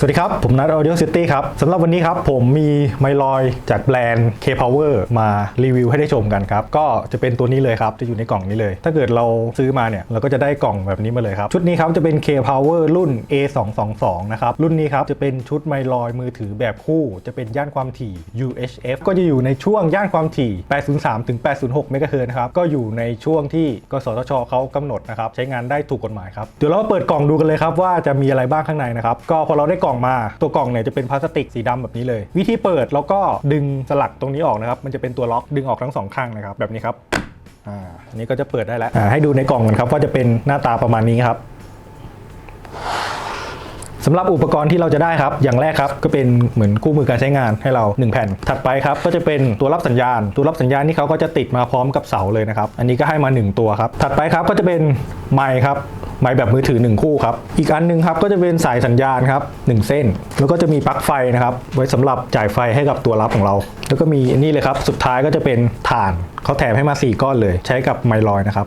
สวัสดีครับ ผมนัท Audio City ครับสำหรับวันนี้ครับ ผมมีไมลอยจากแบรนด์ K Power มารีวิวให้ได้ชมกันครับ ก็จะเป็นตัวนี้เลยครับ จะอยู่ในกล่องนี้เลย ถ้าเกิดเราซื้อมาเนี่ย เราก็จะได้กล่องแบบนี้มาเลยครับ ชุดนี้ครับจะเป็น K Power รุ่น A222 นะครับ รุ่นนี้ครับจะเป็นชุดไมลอยมือถือแบบคู่ จะเป็นย่านความถี่ UHF ก็จะอยู่ในช่วงย่านความถี่ 803ถึง806เมกะเฮิร์นะครับก็อยู่ในช่วงที่กสทชเขากำหนดนะครับใช้งานได้ถูกกฎหมายครับเดี๋ยวเรามาเปิดกล่องดูกันเลยครับว่าจะมีอะไรบ้างข้างในนะครับก็พอเราได้กล่องมา ตัวกล่องเนี่ยจะเป็นพลาสติกสีดำแบบนี้เลย วิธีเปิดแล้วก็ดึงสลักตรงนี้ออกนะครับมันจะเป็นตัวล็อกดึงออกทั้งสองข้างนะครับแบบนี้ครับอ่าอันนี้ก็จะเปิดได้แล้วอ่าให้ดูในกล่องกันครับว่าจะเป็นหน้าตาประมาณนี้ครับสำหรับอุปกรณ์ที่เราจะได้ครับ อย่างแรกครับก็เป็นเหมือนคู่มือการใช้งานให้เรา 1 แผ่น ถัดไปครับก็จะเป็นตัวรับสัญญาณ ตัวรับสัญญาณนี่เขาก็จะติดมาพร้อมกับเสาเลยนะครับ อันนี้ก็ให้มา 1 ตัวครับ ถัดไปครับก็จะเป็นไมค์ครับ ไม้แบบมือถือ 1 คู่ครับ อีกอันหนึงครับก็จะเป็นสายสัญญาณครับ1เส้น แล้วก็จะมีปลั๊กไฟนะครับ ไว้สำหรับจ่ายไฟให้กับตัวรับของเรา แล้วก็มีนี่เลยครับ สุดท้ายก็จะเป็นฐานเขาแถมให้มา 4 ก้อนเลย ใช้กับไมลอยนะครับ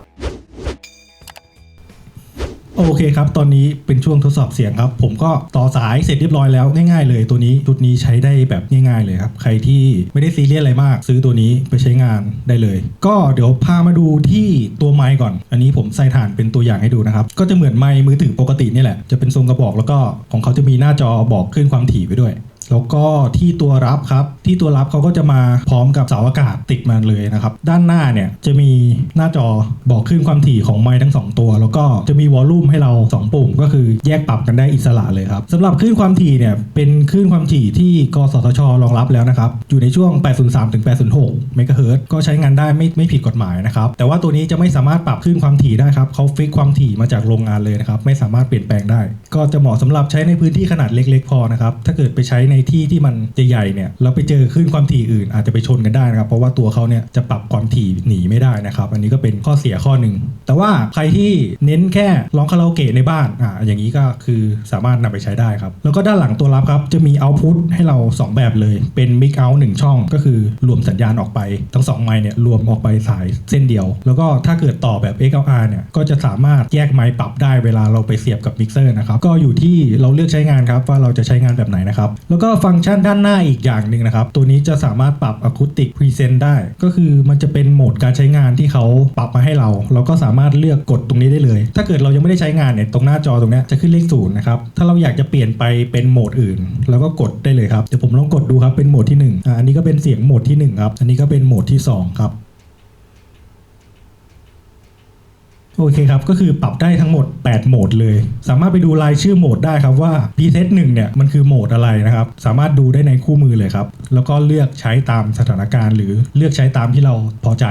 โอเคครับ ตอนนี้เป็นช่วงทดสอบเสียงครับ ผมก็ต่อสายเสร็จเรียบร้อยแล้วง่ายๆเลยตัวนี้ชุดนี้ใช้ได้แบบง่ายๆเลยครับ ใครที่ไม่ได้ซีเรียสอะไรมาก ซื้อตัวนี้ไปใช้งานได้เลย ก็เดี๋ยวพามาดูที่ตัวไมค์ก่อน อันนี้ผมใส่ฐานเป็นตัวอย่างให้ดูนะครับ ก็จะเหมือนไมค์มือถือปกตินี่แหละ จะเป็นทรงกระบอกแล้วก็ของเขาจะมีหน้าจอบอกขึ้นความถี่ไปด้วย แล้วก็ที่ตัวรับครับ ที่ตัวรับเขาก็จะมาพร้อมกับเสาอากาศติดมาเลยนะครับ ด้านหน้าเนี่ยจะมีหน้าจอบอกขึ้นความถี่ของไมค์ทั้ง 2 ตัว แล้วก็จะมีวอลลุ่มให้เรา 2 ปุ่ม ก็คือแยกปรับกันได้อิสระเลยครับสำหรับคลื่นความถี่เนี่ยเป็นคลื่นความถี่ที่กสทช รองรับแล้วนะครับ อยู่ในช่วง 803ถึง806เมกะเฮิรตก็ใช้งานได้ไม่ไม่ผิดกฎหมายนะครับ แต่ว่าตัวนี้จะไม่สามารถปรับคลื่นความถี่ได้ครับเขาฟิกความถี่มาจากโรงงานเลยนะครับไม่สามารถเปลี่ยนแปลงได้ ก็จะเหมาะสำหรับใช้ในพื้นที่ขนาดเล็ก ๆ พอนะครับถ้าเกิดไปใช้ในที่ที่มันใหญ่ๆเนี่ยเราไปเจอคลื่นความถี่อื่น อาจจะไปชนกันได้นะครับ เพราะว่าตัวเขาเนี่ยจะปรับความถี่หนีไม่ได้นะครับ อันนี้ก็เป็นข้อเสียข้อหนึ่ง แต่ว่าใครที่เน้นแค่ร้องคาราโอเกะในบ้านอ่าอย่างนี้ก็คือสามารถนำไปใช้ได้ครับ แล้วก็ด้านหลังตัวรับครับจะมีเอาพุตให้เรา 2 แบบเลย เป็นมิกเอาหนึ่งช่อง ก็คือรวมสัญญาณออกไป ทั้ง2ไมค์เนี่ยรวมออกไปสายเส้นเดียว แล้วก็ถ้าเกิดต่อแบบ XLR เนี่ยก็จะสามารถแยกไมค์ปรับได้เวลาเราไปเสียบกับมิกเซอร์นะครับก็อยู่ที่เราเลือกใช้งานครับว่าเราจะใช้งานแบบไหนนะครับแล้วก็ฟังก์ชันด้านหน้าอีกอย่างหนึ่งนะครับ ตัวนี้จะสามารถปรับ Acoustic Present ได้ ก็คือมันจะเป็นโหมดการใช้งานที่เขาปรับมาให้เรา เราก็สามารถเลือกกดตรงนี้ได้เลย ถ้าเกิดเรายังไม่ได้ใช้งานเนี่ยตรงหน้าจอตรงนี้จะขึ้นเลขศูนย์นะครับ ถ้าเราอยากจะเปลี่ยนไปเป็นโหมดอื่น เราก็กดได้เลยครับ เดี๋ยวผมลองกดดูครับเป็นโหมดที่หนึ่งอ่าอันนี้ก็เป็นเสียงโหมดที่หนึ่งครับ อันนี้ก็เป็นโหมดที่สองครับ โอเคครับ ก็คือปรับได้ทั้งหมด 8 โหมดเลย สามารถไปดูรายชื่อโหมดได้ครับว่า preset 1เนี่ยมันคือโหมดอะไรนะครับ สามารถดูได้ในคู่มือเลยครับ แล้วก็เลือกใช้ตามสถานการณ์ หรือเลือกใช้ตามที่เราพอใจ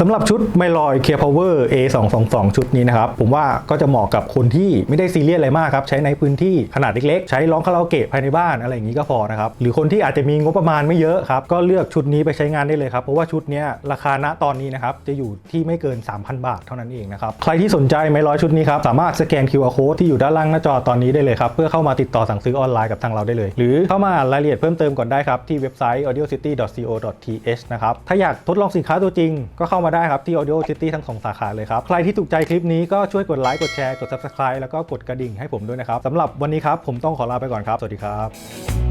สำหรับชุดไมลอย Care Power A222 ชุดนี้นะครับ ผมว่าก็จะเหมาะกับคนที่ไม่ได้ซีเรียสอะไรมากครับ ใช้ในพื้นที่ขนาดเล็กๆ ใช้ร้องคาราโอเกะภายในบ้านอะไรอย่างนี้ก็พอนะครับ หรือคนที่อาจจะมีงบประมาณไม่เยอะครับ ก็เลือกชุดนี้ไปใช้งานได้เลยครับ เพราะว่าชุดนี้ราคาณตอนนี้นะครับ จะอยู่ที่ไม่เกิน 3,000 บาทเท่านั้นเองนะครับ ใครที่สนใจไมลอยชุดนี้ครับสามารถสแกน QR code ที่อยู่ด้านล่างหน้าจอตอนนี้ได้เลยครับเพื่อเข้ามาติดต่อสั่งซื้อออนไลน์กับทางเราได้เลย หรือเข้ามาอ่านรายละเอียดเพิ่มเติมก่อนได้ครับที่เว็บไซต์ audiocity.co.th นะครับถ้าอยากทดลองสินค้าตัวจริงก็เข้ามาได้ครับที่ Audio City ทั้งสองสาขาเลยครับ ใครที่ถูกใจคลิปนี้ก็ช่วยกดไลค์กดแชร์กด Subscribe แล้วก็กดกระดิ่งให้ผมด้วยนะครับสำหรับวันนี้ครับผมต้องขอลาไปก่อนครับ สวัสดีครับ